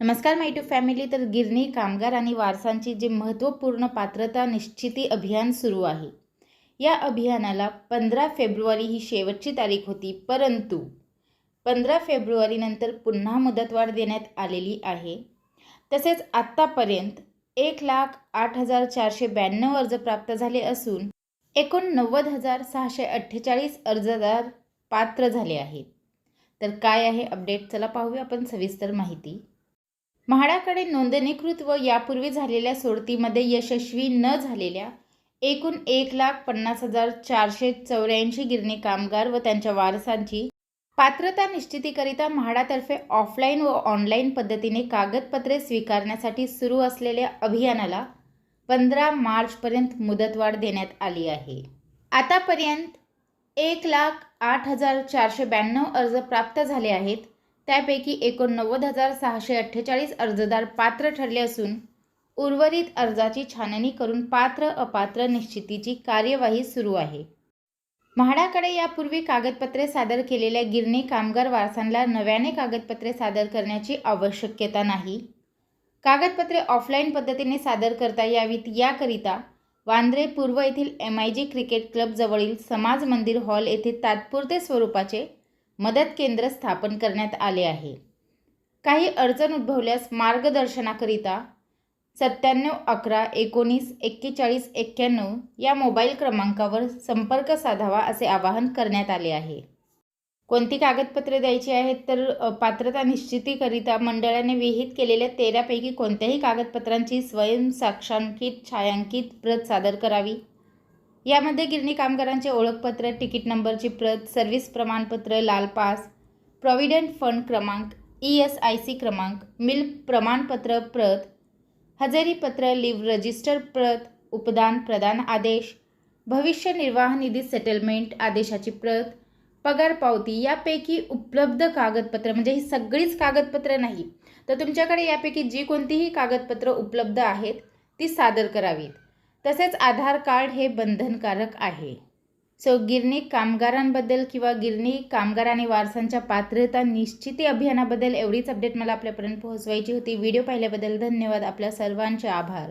नमस्कार माय to family तर गिरणी कामगार आणि वारसांची जे महत्त्वपूर्ण पात्रता निश्चिती अभियान सुरू आहे. या अभियानाला पंधरा फेब्रुवारी ही शेवटची तारीख होती परंतु पंधरा फेब्रुवारीनंतर पुन्हा मुदतवाढ देण्यात आलेली आहे. तसेच आत्तापर्यंत एक लाख आठ हजार चारशे ब्याण्णव अर्ज प्राप्त झाले असून एकूण नव्वद हजार सहाशे अठ्ठेचाळीस अर्जदार पात्र झाले आहेत. तर काय आहे अपडेट? चला पाहूया आपण सविस्तर माहिती. म्हाडाकडे नोंदणीकृत व यापूर्वी झालेल्या सोडतीमध्ये यशस्वी न झालेल्या एकूण एक लाख पन्नास हजार चारशे चौऱ्याऐंशी गिरणी कामगार व त्यांच्या वारसांची पात्रता निश्चितीकरिता म्हाडातर्फे ऑफलाईन व ऑनलाईन पद्धतीने कागदपत्रे स्वीकारण्यासाठी सुरू असलेल्या अभियानाला पंधरा मार्चपर्यंत मुदतवाढ देण्यात आली आहे. आतापर्यंत एक लाख आठ हजार चारशे ब्याण्णव अर्ज प्राप्त झाले आहेत. त्यापैकी एकोणनव्वद हजार सहाशे अठ्ठेचाळीस अर्जदार पात्र ठरले असून उर्वरित अर्जाची छाननी करून पात्र अपात्र निश्चितीची कार्यवाही सुरू आहे. म्हाडाकडे यापूर्वी कागदपत्रे सादर केलेल्या गिरणी कामगार वारसांना नव्याने कागदपत्रे सादर करण्याची आवश्यकता नाही. कागदपत्रे ऑफलाईन पद्धतीने सादर करता यावीत याकरिता वांद्रे पूर्व येथील एम आय जी क्रिकेट क्लबजवळील समाज मंदिर हॉल येथे तात्पुरते स्वरूपाचे मदत केंद्र स्थापन करण्यात आले आहे. काही अडचण उद्भवल्यास मार्गदर्शनाकरिता सत्त्याण्णव अकरा एकोणीस एक्केचाळीस एक्क्याण्णव या मोबाईल क्रमांकावर संपर्क साधावा असे आवाहन करण्यात आले आहे. कोणती कागदपत्रे द्यायची आहेत तर पात्रता निश्चितीकरिता मंडळाने विहित केलेल्या तेरापैकी कोणत्याही कागदपत्रांची स्वयंसाक्षांकित छायांकित प्रत सादर करावी. यामध्ये गिरणी कामगारांचे ओळखपत्र तिकीट नंबरची प्रत सर्व्हिस प्रमाणपत्र लाल पास प्रॉव्हिडंट फंड क्रमांक ई एस आय सी क्रमांक मिल प्रमाणपत्र प्रत हजेरीपत्र लिव्ह रजिस्टर प्रत उपदान प्रदान आदेश भविष्य निर्वाह निधी सेटलमेंट आदेशाची प्रत पगार पावती यापैकी उपलब्ध कागदपत्र म्हणजे ही सगळीच कागदपत्र नाही तर तुमच्याकडे यापैकी जी कोणतीही कागदपत्र उपलब्ध आहेत ती सादर करावीत. तसेच आधार कार्ड हे बंधनकारक आहे. सो गिरणी कामगारांबद्दल किंवा गिरणी कामगार आणि वारसांच्या पात्रता निश्चिती अभियानाबद्दल एवढीच अपडेट मला आपल्यापर्यंत पोहोचवायची होती. व्हिडिओ पाहिल्याबद्दल धन्यवाद. आपल्या सर्वांचे आभार.